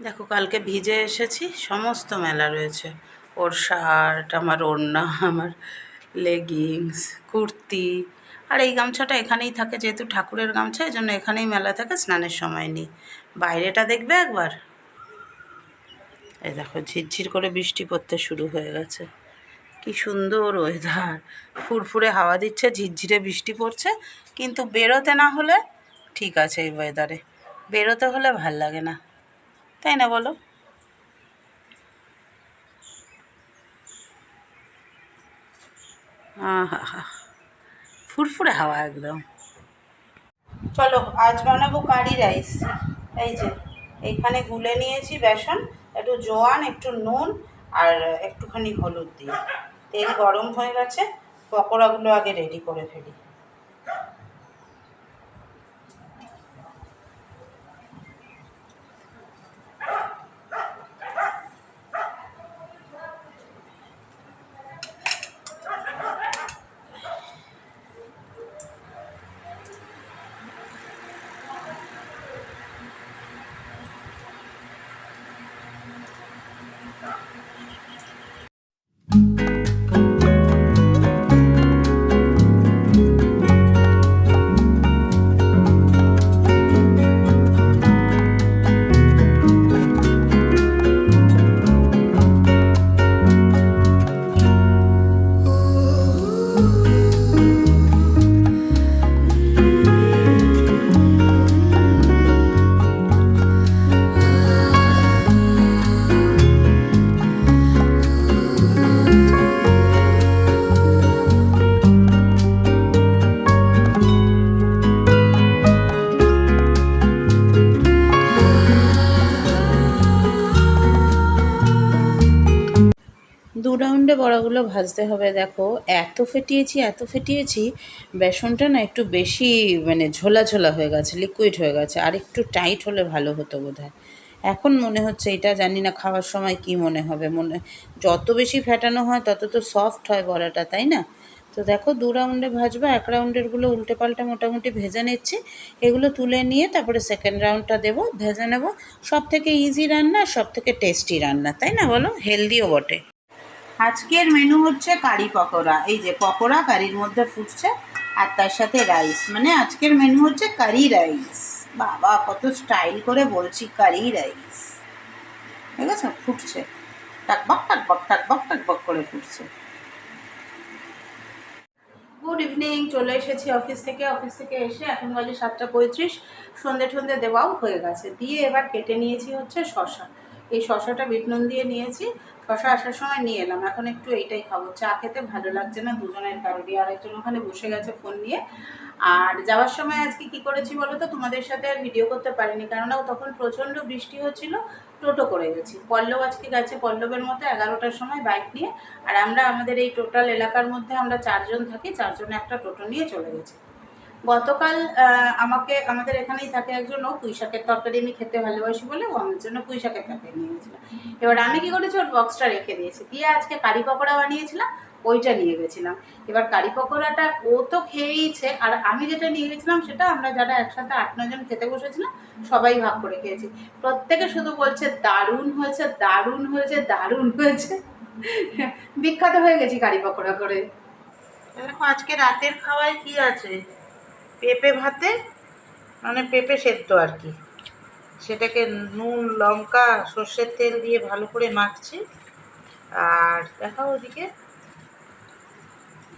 দেখো, কালকে ভিজে এসেছি, সমস্ত মেলা রয়েছে। ওর শার্ট, আমার ওড়না, আমার লেগিংস কুর্তি। আর এই গামছাটা এখানেই থাকে, যেহেতু ঠাকুরের গামছা, এই জন্য এখানেই মেলা থাকে, স্নানের সময় নেই। বাইরেটা দেখবে একবার? এই দেখো, ঝিরঝির করে বৃষ্টি পড়তে শুরু হয়ে গেছে। কি সুন্দর ওয়েদার ফুরফুরে হাওয়া দিচ্ছে, ঝিরঝিরে বৃষ্টি পড়ছে, কিন্তু বেরোতে না হলে ঠিক আছে এই ওয়েদারে বেরোতে হলে ভালো লাগে না। তাই না বলো? আহা ফুরফুরে হাওয়া একদম। চলো, আজ বানাবো কারি রাইস। এই যে, এইখানে গুলে নিয়েছি বেসন, একটু জোয়ান, একটু নুন, আর একটুখানি হলুদ দিয়ে। তেল গরম হয়ে গেছে, পকোড়াগুলো আগে রেডি করে ফেলি। দু বড়াগুলো ভাজতে হবে, দেখো। এত ফেটিয়েছি এত ফেটিয়েছি, বেসনটা না একটু বেশি মানে ঝোলা ঝোলা হয়ে গেছে লিকুইড হয়ে গেছে, আর একটু টাইট হলে ভালো হতো বোধ এখন মনে হচ্ছে এটা জানি না খাওয়ার সময় কি মনে হবে, মনে যত বেশি ফেটানো হয় তত তো সফট হয় বড়াটা, তাই না? তো দেখো দু রাউন্ডে ভাজবো, এক রাউন্ডেরগুলো উল্টে পাল্টে মোটামুটি ভেজে নিচ্ছি, এগুলো তুলে নিয়ে তারপরে সেকেন্ড রাউন্ডটা দেবো, ভেজে নেব। সব থেকে ইজি রান্না সব থেকে টেস্টি রান্না, তাই না বলো? হেলদিও বটে। আজকের মেনু হচ্ছে কারি পকোড়া। এই যে পকোড়া কারির মধ্যে ফুটছে, আর তার সাথে রাইস মানে আজকের মেনু হচ্ছে কারি রাইস বাবা, কত স্টাইল করে বলছি কারি রাইস ঠিক আছে? ফুটছে। টাকবক টাকবক টাকবক টাকবক করে ফুটছে। গুড ইভিনিং চলে এসেছি অফিস থেকে। অফিস থেকে এসে এখন বাজে সাতটা পঁয়ত্রিশ। সন্ধে ঠন্ধে দেওয়াও হয়ে গেছে। দিয়ে এবার কেটে নিয়েছি হচ্ছে শশা এই শশাটা বিট নুন দিয়ে নিয়েছি। শশা আসার সময় নিয়ে এলাম। এখন একটু এইটাই খাব। চা খেতে ভালো লাগছে না দুজনের কারোরই। আর একজন ওখানে বসে গেছে ফোন নিয়ে। আর যাওয়ার সময় আজকে কি করেছি বলো তো? তোমাদের সাথে আর ভিডিও করতে পারিনি। কেননা তখন প্রচণ্ড বৃষ্টি হচ্ছিল, টোটো করে গেছি। পল্লব আজকে গেছে পল্লবের মতো এগারোটার সময় বাইক নিয়ে। আর আমরা আমাদের এই টোটাল এলাকার মধ্যে আমরা চারজন থাকি। চারজনে একটা টোটো নিয়ে চলে গেছি। গতকাল আমাকে, আমাদের এখানেই থাকে একজন ও পুঁই শাকের তরকারি আমি খেতে ভালোবাসি বলে ও আমার জন্য পুঁই শাকের তরকারি নিয়ে গেছিল এবার আমি কি করেছি? ওর বক্সটা রেখে দিয়েছি। দিয়ে আজকে কারি পকোড়া বানিয়েছিলাম, ওইটা নিয়ে গেছিলাম। এবার কারি পকোড়াটা ও তো খেয়েইছে, আর আমি যেটা নিয়ে গেছিলাম সেটা আমরা যারা একসাথে আট নজন খেতে বসেছিলাম, সবাই ভাগ করে খেয়েছি। প্রত্যেকে শুধু বলছে, দারুণ হয়েছে দারুণ হয়েছে দারুণ হয়েছে। বিখ্যাত হয়ে গেছি কারি পকোড়া করে। দেখো, আজকে রাতের খাওয়ায় কি আছে? পেঁপে ভাতে মানে পেঁপে সেদ্ধ আর কি। সেটাকে নুন, লঙ্কা, সর্ষের তেল দিয়ে ভালো করে মাখছি। আর দেখাও ওদিকে।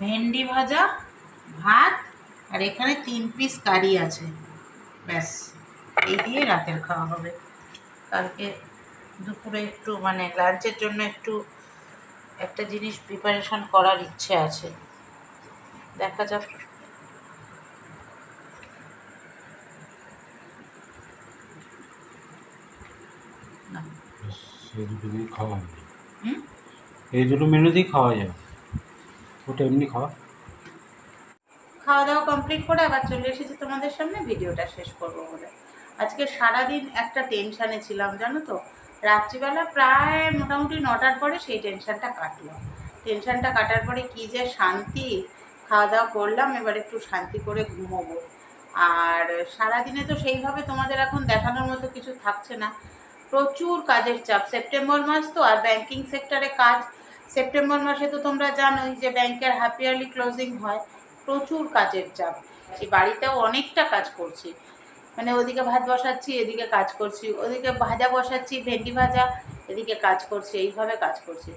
ভেন্ডি ভাজা, ভাত, আর এখানে তিন পিস কারি আছে। ব্যাস, এই দিয়ে রাতের খাওয়া হবে। কালকে দুপুরে একটু মানে লাঞ্চের জন্য একটু, একটা জিনিস প্রিপারেশন করার ইচ্ছে আছে। দেখা যাক না সেই দুটো দিয়ে খাওয়া হবে। এই দুটো মেনু দিয়ে খাওয়া যাবে ওটা এমনি খাওয়া। খাওয়া দাওয়া কমপ্লিট করে আবার চলে এসেছি তোমাদের সামনে ভিডিওটা শেষ করব বলে। আজকে সারাদিন একটা টেনশানে ছিলাম জানো তো? রাত্রিবেলা প্রায় মোটামুটি নটার পরে সেই টেনশানটা কাটলো। টেনশানটা কাটার পরে কি যে শান্তি। খাওয়া দাওয়া করলাম এবার একটু শান্তি করে ঘুমোবো। আর সারাদিনে তো সেইভাবে তোমাদের এখন দেখানোর মতো কিছু থাকছে না। প্রচুর কাজের চাপ। সেপ্টেম্বর মাস তো আর ব্যাংকিং সেক্টরে কাজ। সেপ্টেম্বর মাসে তো তোমরা জানোই যে ব্যাংকের হাফ ইয়ারলি ক্লোজিং হয়। প্রচুর কাজের চাপ। বাড়িতেও অনেকটা কাজ করছি। মানে ওদিকে ভাত বসাচ্ছি, এদিকে কাজ করছি। ওদিকে ভাজা বসাচ্ছি, ভেন্ডি ভাজা, এদিকে কাজ করছি, এইভাবে কাজ করছি।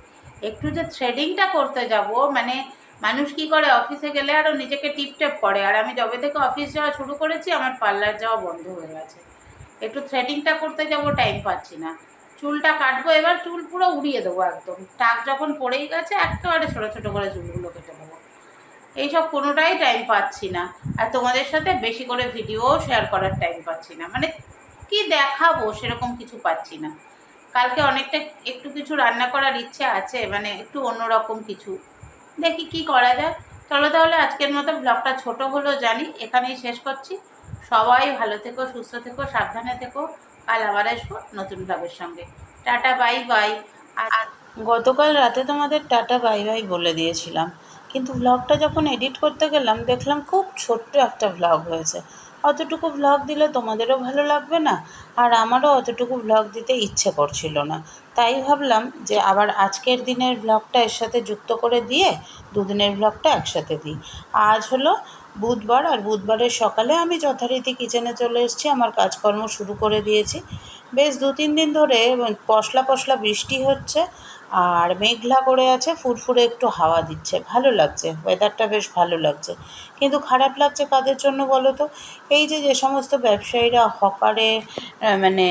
একটু যে থ্রেডিংটা করতে যাব মানে মানুষ কি করে, অফিসে গেলে আরও নিজেকে টিপটেপ করে। আর আমি যবে থেকে অফিস যাওয়া শুরু করেছি, আমার পার্লার যাওয়া বন্ধ হয়ে গেছে। একটু থ্রেডিংটা করতে যাব টাইম পাচ্ছি না। চুলটা কাটবো, এবার চুল পুরো উড়িয়ে দেবো একদম। টাক যখন পড়েই গেছে, একেবারে ছোটো ছোটো করে চুলগুলো কেটে দেবো। এইসব কোনোটাই টাইম পাচ্ছি না। আর তোমাদের সাথে বেশি করে ভিডিও শেয়ার করার টাইম পাচ্ছি না। মানে কি দেখাবো, সেরকম কিছু পাচ্ছি না। কালকে অনেকটা একটু কিছু রান্না করার ইচ্ছে আছে মানে একটু অন্যরকম কিছু। দেখি কি করা যায়। চলো তাহলে আজকের মতো ব্লগটা ছোট হলো, জানি। এখানেই শেষ করছি। সবাই ভালো থেকো, সুস্থ থেকো, সাবধানে থেকো। কাল আবার আসব নতুন ব্লগের সঙ্গে। টাটা বাই বাই আর গতকাল রাতে তোমাদের টাটা বাই বাই বলে দিয়েছিলাম। কিন্তু ভ্লগটা যখন এডিট করতে গেলাম, দেখলাম খুব ছোট্ট একটা ভ্লগ হয়েছে। অতটুকু ব্লগ দিলে তোমাদেরও ভালো লাগবে না, আর আমারও অতটুকু ভ্লগ দিতে ইচ্ছে করছিল না। তাই ভাবলাম যে আবার আজকের দিনের ভ্লগটা এর সাথে যুক্ত করে দিয়ে দুদিনের ভ্লগটা একসাথে দিই। আজ হলো বুধবার আর বুধবারের সকালে আমি যথারীতি কিচেনে চলে এসেছি, আমার কাজকর্ম শুরু করে দিয়েছি। বেশ দু তিন দিন ধরে পশলা পশলা বৃষ্টি হচ্ছে আর মেঘলা করে আছে, ফুরফুরে একটু হাওয়া দিচ্ছে। ভালো লাগছে ওয়েদারটা বেশ ভালো লাগছে। কিন্তু খারাপ লাগছে কাদের জন্য বলো তো? এই যে যে সমস্ত ব্যবসায়ীরা হকারে মানে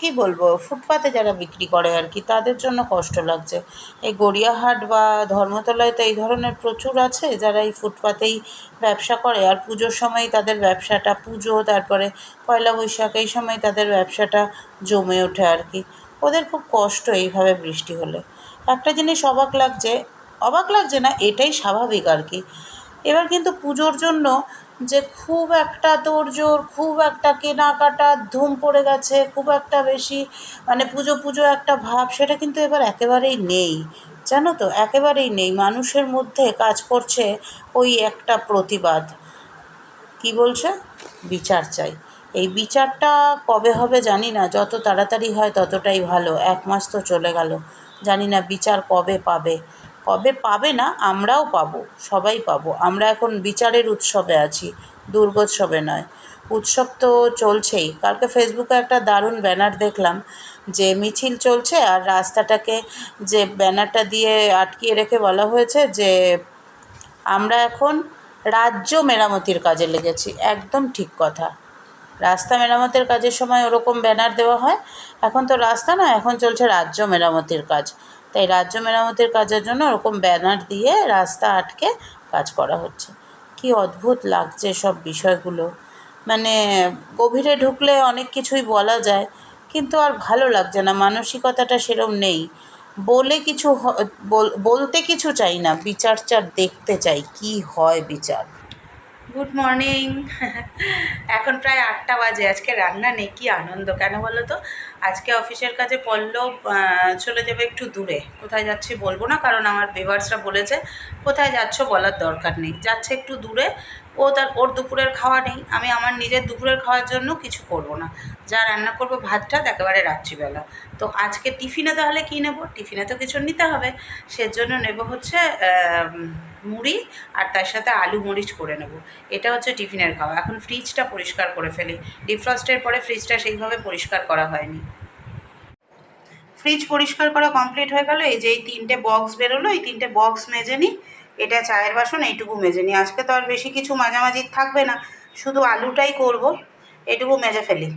কি বলব, ফুটপাতে যারা বিক্রি করে আর কি, তাদের জন্য কষ্ট লাগছে। এই গড়িয়াহাট বা ধর্মতলায় তো এই ধরনের প্রচুর আছে, যারা এই ফুটপাতেই ব্যবসা করে। আর পুজোর সময় তাদের ব্যবসাটা, পুজো, তারপরে পয়লা বৈশাখ, এই সময় তাদের ব্যবসাটা জমে ওঠে আর কি। ওদের খুব কষ্ট এইভাবে বৃষ্টি হলে। একটা জিনিস অবাক লাগছে অবাক লাগছে না, এটাই স্বাভাবিক আর কি। এবার কিন্তু পুজোর জন্য যে খুব একটা তোড়জোড় খুব একটা কেনাকাটার ধুম পড়ে গেছে, খুব একটা বেশি মানে পুজো পুজো একটা ভাব, সেটা কিন্তু এবার একেবারেই নেই। জানো তো? একেবারেই নেই। মানুষের মধ্যে কাজ করছে ওই একটা প্রতিবাদ। কি বলছে? বিচার চাই। এই বিচারটা কবে হবে জানি না। যত তাড়াতাড়ি হয় ততটাই ভালো। এক মাস তো চলে গেল। জানি না বিচার কবে পাবে। কবে পাবে না, আমরাও পাবো, সবাই পাবো। আমরা এখন বিচারের উৎসবে আছি, দুর্গোৎসবে নয়। উৎসব তো চলছেই। কালকে ফেসবুকে একটা দারুণ ব্যানার দেখলাম যে মিছিল চলছে আর রাস্তাটাকে যে ব্যানারটা দিয়ে আটকিয়ে রেখে বলা হয়েছে যে আমরা এখন রাজ্য মেরামতির কাজে লেগেছি। একদম ঠিক কথা। রাস্তা মেরামতের কাজের সময় ওরকম ব্যানার দেওয়া হয়। এখন তো রাস্তা না এখন চলছে রাজ্য মেরামতির কাজ। তাই রাজ্য মেরামতের কাজের জন্য ওরকম ব্যানার দিয়ে রাস্তা আটকে কাজ করা হচ্ছে। কি অদ্ভুত লাগছে সব বিষয়গুলো। মানে গভীরে ঢুকলে অনেক কিছুই বলা যায়, কিন্তু আর ভালো লাগছে না, মানসিকতাটা সেরম নেই। বলে কিছু বলতে কিছু চাই না, বিচার চার দেখতে চাই, কি হয় বিচার? গুড মর্নিং এখন প্রায় আটটা বাজে, আজকে রান্না নেই, কি আনন্দ, কেন বলো তো? আজকে অফিসের কাছে পল্লব চলে যাবে একটু দূরে। কোথায় যাচ্ছি বলব না, কারণ আমার বেভার্সরা বলেছে, কোথায় যাচ্ছ বলার দরকার নেই। যাচ্ছে একটু দূরে ও তার, ওর দুপুরের খাওয়া নেই, আমি আমার নিজের দুপুরের খাওয়ার জন্য কিছু করব না। যা রান্না করব, ভাতটা একেবারে রাত্রিবেলা। তো আজকে টিফিনে তাহলে কী নেব? টিফিনে তো কিছু নিতে হবে। সেজন্য নেব হচ্ছে মুড়ি আর তার সাথে আলু মরিচ করে নেব। এটা হচ্ছে টিফিনের খাওয়া। এখন ফ্রিজটা পরিষ্কার করে ফেলি। ডিফ্রস্টের পরে ফ্রিজটা সেইভাবে পরিষ্কার করা হয়নি। ফ্রিজ পরিষ্কার করা কমপ্লিট হয়ে গেল। এই যে এই তিনটে বক্স বেরোলো, এই তিনটে বক্স মেজে নিই এটা চায়ের বাসন, এইটুকু মেজে নিই। আজকে তো আর বেশি কিছু মাঝামাঝি থাকবে না। শুধু আলুটাই করব, এইটুকু মেজে ফেলি।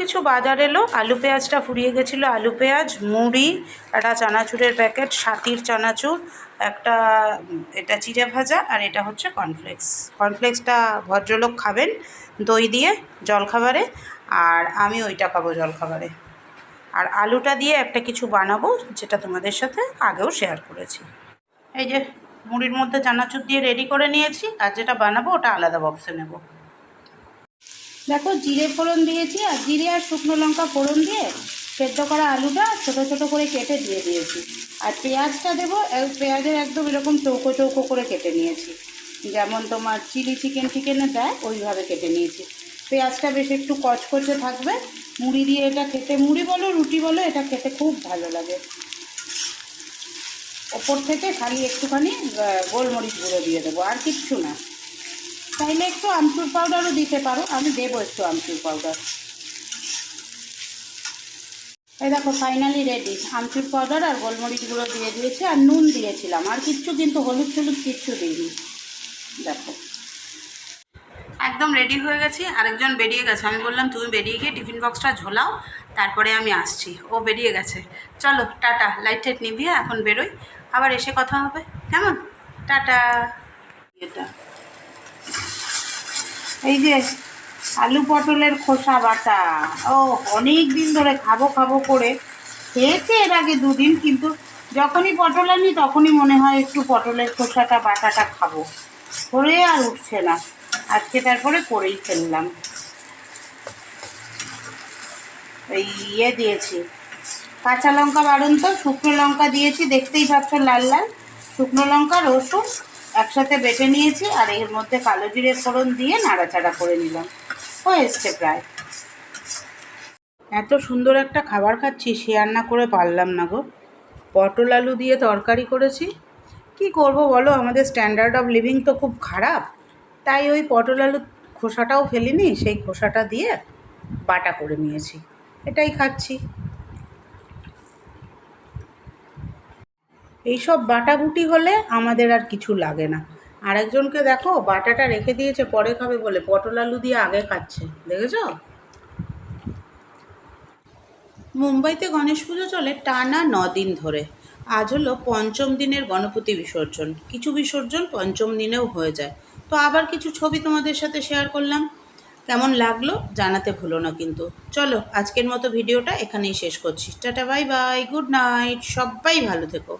কিছু বাজার এলো, আলু পেঁয়াজটা ফুরিয়ে গেছিল। আলু পেঁয়াজ, মুড়ি, একটা চানাচুরের প্যাকেট, সাতির চানাচুর, একটা, এটা চিড়ে ভাজা আর এটা হচ্ছে কর্নফ্লেক্স কর্নফ্লেক্সটা ভদ্রলোক খাবেন দই দিয়ে জলখাবারে, আর আমি ওইটা খাব জলখাবারে। আর আলুটা দিয়ে একটা কিছু বানাবো, যেটা তোমাদের সাথে আগেও শেয়ার করেছি। এই যে মুড়ির মধ্যে চানাচুর দিয়ে রেডি করে নিয়েছি, আর যেটা বানাবো ওটা আলাদা বক্সে নেব। দেখো জিরে ফোড়ন দিয়েছি, আর জিরে আর শুকনো লঙ্কা ফোড়ন দিয়ে সেদ্ধ করা আলুটা ছোট ছোট করে কেটে দিয়ে দিয়েছি। আর পেঁয়াজটা দেবো পেঁয়াজের একদম এরকম চৌকো চৌকো করে কেটে নিয়েছি। যেমন তোমার চিলি চিকেন চিকেনে দেয়, ওইভাবে কেটে নিয়েছি। পেঁয়াজটা বেশ একটু কচকচে থাকবে। মুড়ি দিয়ে এটা খেতে, মুড়ি বলো, রুটি বলো, এটা খেতে খুব ভালো লাগে। ওপর থেকে খালি একটুখানি গোলমরিচ গুঁড়ো দিয়ে দেবো, আর কিচ্ছু না। চাইলে একটু আমচুর পাউডারও দিতে পারো, আমি দেবো একটু আমচুর পাউডার এই দেখো ফাইনালি রেডি আমচুর পাউডার আর গোলমরিচ গুঁড়ো দিয়ে দিয়েছি, আর নুন দিয়েছিলাম। আর কিচ্ছু কিন্তু হলুদ টলুদ কিচ্ছু দিইনি। দেখো। একদম রেডি হয়ে গেছি, আরেকজন বেরিয়ে গেছে। আমি বললাম, তুমি বেরিয়ে গিয়ে টিফিন বক্সটা ঝোলাও তারপরে আমি আসছি। ও বেরিয়ে গেছে। চলো, টাটা। লাইট টাইট নিভিয়ে এখন বেরোই। আবার এসে কথা হবে। কেমন? টাটা। এটা। এই যে আলু পটলের খোসা বাটা। ও, অনেক দিন ধরে খাব খাব করে। খেয়েছে এর আগে দুদিন, কিন্তু যখনই পটল আনি, তখনই মনে হয় একটু পটলের খোসাটা, বাটাটা খাব। করে আর উঠছে না। আজকে তারপরে করেই ফেললাম। ইয়ে দিয়েছি। কাঁচা লঙ্কা বাড়ুন তো, শুকনো লঙ্কা দিয়েছি, দেখতেই পাচ্ছ লাল লাল। শুকনো লঙ্কা, রসুন একসাথে বেটে নিয়েছি, আর এর মধ্যে কালো জিরে ফোড়ন দিয়ে নাড়াচাড়া করে নিলাম। হয়ে এসছে প্রায়। এত সুন্দর একটা খাবার খাচ্ছি শেয়ার না করে পারলাম না গো। পটল আলু দিয়ে তরকারি করেছি। কি করব বলো, আমাদের স্ট্যান্ডার্ড অফ লিভিং তো খুব খারাপ। তাই ওই পটল আলু খোসাটাও ফেলিনি, সেই খোসাটা দিয়ে বাটা করে নিয়েছি। এটাই খাচ্ছি। এইসব বাটাবুটি হলে আমাদের আর কিছু লাগে না। আরেকজনকে দেখো, বাটাটা রেখে দিয়েছে, পরে খাবে বলে। পটল আলু দিয়ে আগে খাচ্ছে, দেখেছ? মুম্বাইতে গণেশ পুজো চলে টানা ন দিন ধরে। আজ হলো পঞ্চম দিনের গণপতি বিসর্জন। কিছু বিসর্জন পঞ্চম দিনেও হয়ে যায়। তো আবার কিছু ছবি তোমাদের সাথে শেয়ার করলাম। কেমন লাগল জানাতে ভুলো না কিন্তু। চলো, আজকের মতো ভিডিওটা এখানেই শেষ করছি। Tata, bye bye, good night, সবাই ভালো থেকো।